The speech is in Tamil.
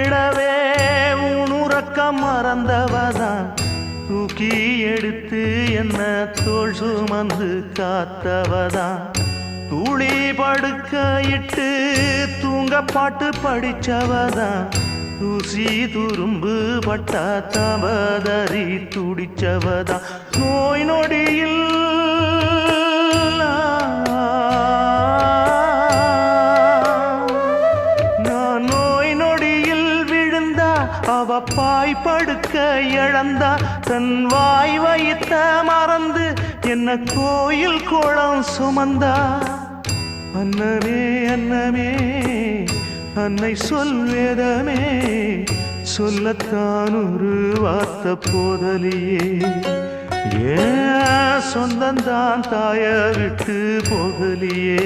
விழவே உணுறக்கம் மறந்தவதான். தூக்கி எடுத்து என்ன தோல் சுமந்து காத்தவதான். துளி படுக்க இட்டு தூங்க பாட்டு படிச்சவதான். தூசி துரும்பு பட்டா தவதறி துடிச்சவதான். நோய் நொடியில் அவ பாய் படுக்க இழந்தா தன் வாய் வைத்த மறந்து என்ன கோயில் குளம் சுமந்தா? அன்னமே அன்னமே அன்னை சொல்வேதமே சொல்லத்தான் ஒரு வார்த்த போதலியே. ஏன் சொந்தந்தான் தாய விட்டு போகலியே